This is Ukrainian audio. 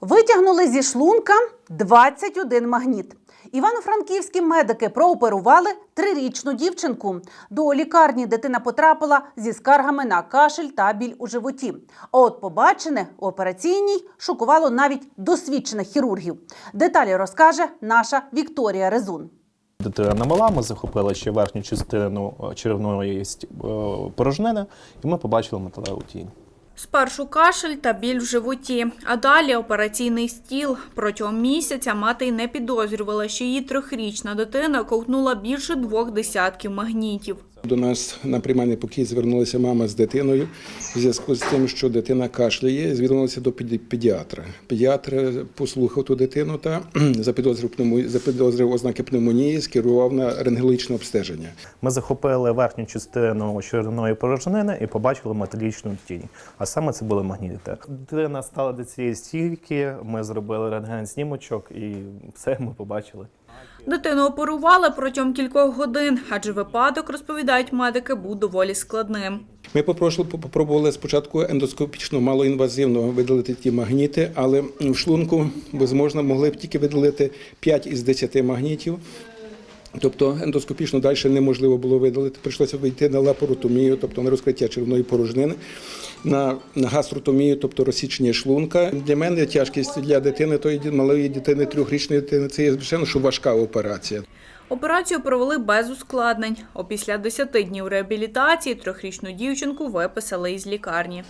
Витягнули зі шлунка 21 магніт. Івано-франківські медики прооперували трирічну дівчинку. До лікарні дитина потрапила зі скаргами на кашель та біль у животі. А от побачене у операційній шокувало навіть досвідчених хірургів. Деталі розкаже наша Вікторія Резун. Дитина мала, ми захопили ще верхню частину е, черевної е, порожнини, і ми побачили металеву тінь. Спершу кашель та біль в животі, а далі операційний стіл. Протягом місяця мати й не підозрювала, що її трьохрічна дитина ковтнула більше двох десятків магнітів. До нас на приймальний покій звернулася мама з дитиною в зв'язку з тим, що дитина кашляє, звернулася до педі- педіатра. Педіатр послухав ту дитину та запідозрив, запідозрив ознаки пневмонії, скерував на рентгенологічне обстеження. Ми захопили верхню частину черевної порожнини і побачили металічну тінь. А саме це були магніти. Дитина стала до цієї стійки, ми зробили рентген-знімочок і все ми побачили. Дитину оперували протягом кількох годин, адже випадок, розповідають медики, був доволі складним. Ми попробували спочатку ендоскопічно малоінвазивно видалити ті магніти, але в шлунку безможно могли б тільки видалити 5 із 10 магнітів. Тобто ендоскопічно далі неможливо було видалити. Прийшлося вийти на лапаротомію, тобто на розкриття червоної порожнини, на гастротомію, тобто розсічення шлунка. Для мене тяжкість для дитини, тої малої дитини, трьохрічної дитини, це є звичайно, що важка операція. Операцію провели без ускладнень. Опісля 10 днів реабілітації трьохрічну дівчинку виписали із лікарні.